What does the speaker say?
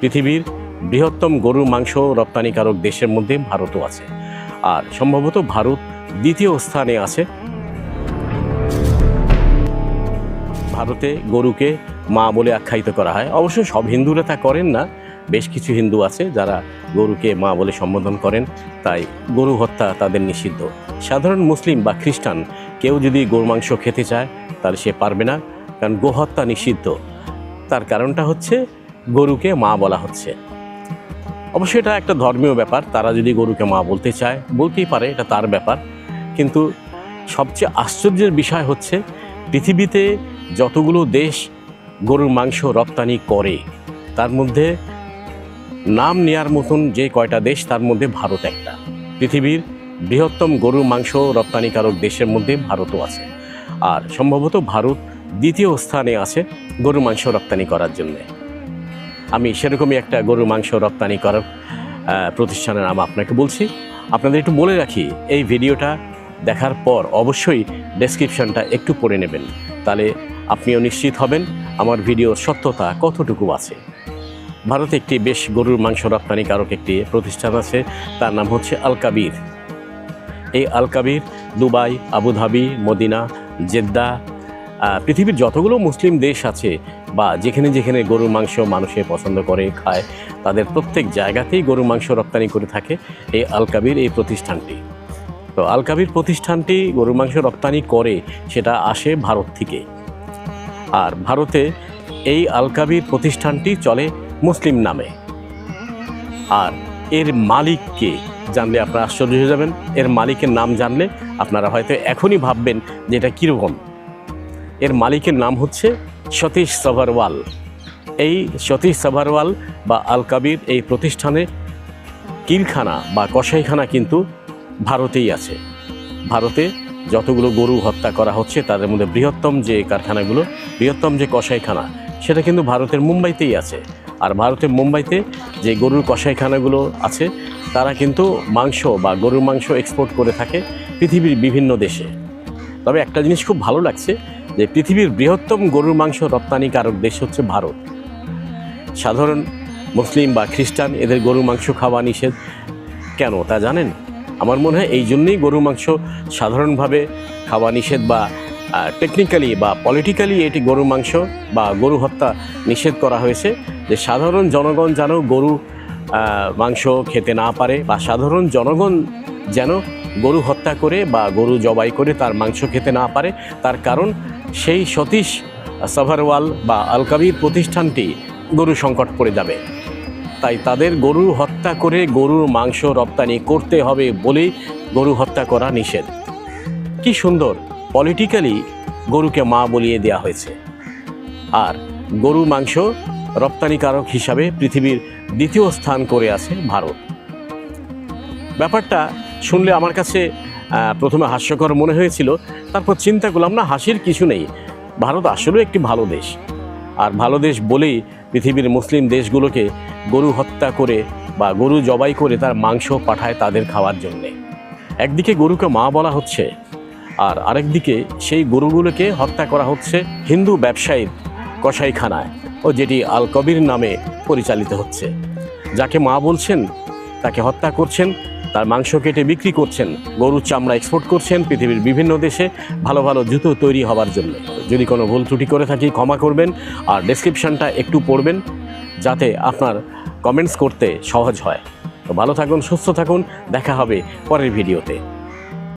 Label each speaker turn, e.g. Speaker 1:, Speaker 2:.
Speaker 1: পৃথিবীর বৃহত্তম গরুর মাংস রপ্তানিকারক দেশের মধ্যে ভারতও আছে। আর সম্ভবত ভারত দ্বিতীয় স্থানে আছে। ভারতে গরুকে মা বলে আখ্যায়িত করা হয়। অবশ্য সব হিন্দুরা তা করেন না। বেশ কিছু হিন্দু আছে যারা গরুকে মা বলে সম্বোধন করেন। তাই গরু হত্যা তাদের নিষিদ্ধ। সাধারণ মুসলিম বা খ্রিস্টান কেউ যদি গরু মাংস খেতে চায়, তাহলে সে পারবে না। কারণ গোহত্যা নিষিদ্ধ। তার কারণটা হচ্ছে গরুকে মা বলা হচ্ছে। অবশ্যই এটা একটা ধর্মীয় ব্যাপার, তারা যদি গরুকে মা বলতে চায়, বলতেই পারে, এটা তার ব্যাপার। কিন্তু সবচেয়ে আশ্চর্যের বিষয় হচ্ছে, পৃথিবীতে যতগুলো দেশ গরুর মাংস রপ্তানি করে, তার মধ্যে নাম নেয়ার মতন যে কয়টা দেশ, তার মধ্যে ভারত একটা। পৃথিবীর বৃহত্তম গরুর মাংস রপ্তানিকারক দেশের মধ্যে ভারতও আছে। আর সম্ভবত ভারত দ্বিতীয় স্থানে আছে গরুর মাংস রপ্তানি করার জন্যে। আমি সেরকমই একটা গরুর মাংস রপ্তানি করার প্রতিষ্ঠানের নাম আপনাকে বলছি। আপনাদের একটু বলে রাখি, এই ভিডিওটা দেখার পর অবশ্যই ডেসক্রিপশনটা একটু পড়ে নেবেন। তাহলে আপনিও নিশ্চিত হবেন আমার ভিডিওর সত্যতা কতটুকু আছে। ভারতে একটি বেশ গরুর মাংস রপ্তানিকারক একটি প্রতিষ্ঠান আছে, তার নাম হচ্ছে আল কাবির এই Al Kabir Dubai, Abu Dhabi, Medina, Jeddah পৃথিবীর যতগুলো মুসলিম দেশ আছে বা যেখানে যেখানে গরুর মাংস মানুষে পছন্দ করে, খায়, তাদের প্রত্যেক জায়গাতেই গরুর মাংস রপ্তানি করে থাকে এই আল কাবির এই প্রতিষ্ঠানটি। তো আল কাবির প্রতিষ্ঠানটি গরুর মাংস রপ্তানি করে, সেটা আসে ভারত থেকে। আর ভারতে এই আলকাবির প্রতিষ্ঠানটি চলে মুসলিম নামে। আর এর মালিককে জানলে আপনারা আশ্চর্য হয়ে যাবেন, এর মালিকের নাম জানলে আপনারা হয়তো এখনই ভাববেন যে এটা কীরকম? এর মালিকের নাম হচ্ছে সতীশ সাভারওয়াল। এই সতীশ সাভারওয়াল বা আল কাবির এই প্রতিষ্ঠানে কিলখানা বা কসাইখানা কিন্তু ভারতেই আছে। ভারতে যতগুলো গরু হত্যা করা হচ্ছে তাদের মধ্যে বৃহত্তম যে কারখানাগুলো, বৃহত্তম যে কসাইখানা, সেটা কিন্তু ভারতের মুম্বাইতেই আছে। আর ভারতের মুম্বাইতে যে গরুর কসাইখানাগুলো আছে, তারা কিন্তু মাংস বা গরুর মাংস এক্সপোর্ট করে থাকে পৃথিবীর বিভিন্ন দেশে। তবে একটা জিনিস খুব ভালো লাগছে যে পৃথিবীর বৃহত্তম গরুর মাংস রপ্তানিকারক দেশ হচ্ছে ভারত। সাধারণ মুসলিম বা খ্রিস্টান এদের গরুর মাংস খাওয়া নিষেধ। কেন, তা জানেন? আমার মনে হয় এই জন্যই গরু মাংস সাধারণভাবে খাওয়া নিষেধ বা টেকনিক্যালি বা পলিটিক্যালি এটি গরু মাংস বা গরু হত্যা নিষেধ করা হয়েছে যে সাধারণ জনগণ যেন গরু মাংস খেতে না পারে বা সাধারণ জনগণ যেন গরু হত্যা করে বা গরু জবাই করে তার মাংস খেতে না পারে, তার কারণ সেই সতীশ সাভারওয়াল বা আলকাবির প্রতিষ্ঠানটি গরু সংকট পড়ে যাবে। তাই তাদের গরু হত্যা করে গরুর মাংস রপ্তানি করতে হবে বলেই গরু হত্যা করা নিষেধ। কি সুন্দর পলিটিক্যালি গরুকে মা বলিয়ে দেওয়া হয়েছে। আর গরু মাংস রপ্তানিকারক হিসাবে পৃথিবীর দ্বিতীয় স্থান করে আছে ভারত। ব্যাপারটা শুনলে আমার কাছে প্রথমে হাস্যকর মনে হয়েছিল, তারপর চিন্তা করলাম, না, হাসির কিছু নেই। ভারত আসলেও একটি ভালো দেশ। আর ভালো দেশ বলেই পৃথিবীর মুসলিম দেশগুলোকে গরু হত্যা করে বা গরু জবাই করে তার মাংস পাঠায় তাদের খাওয়ার জন্যে। একদিকে গরুকে মা বলা হচ্ছে, আর আরেকদিকে সেই গরুগুলোকে হত্যা করা হচ্ছে হিন্দু ব্যবসায়ীর কসাইখানায়, ও যেটি আল কবির নামে পরিচালিত হচ্ছে। যাকে মা বলছেন, তাকে হত্যা করছেন তার মাংস কেটে বিক্রি করছেন। গরুর চামড়া এক্সপোর্ট করছেন পৃথিবীর বিভিন্ন দেশে। ভালো ভালো জুতো তৈরি হওয়ার জন্য। যদি কোনো ভুল ত্রুটি করে থাকি ক্ষমা করবেন আর ডেসক্রিপশানটা একটু পড়বেন যাতে আপনার কমেন্টস করতে সহজ হয়। তো ভালো থাকুন, সুস্থ থাকুন। দেখা হবে পরের ভিডিওতে।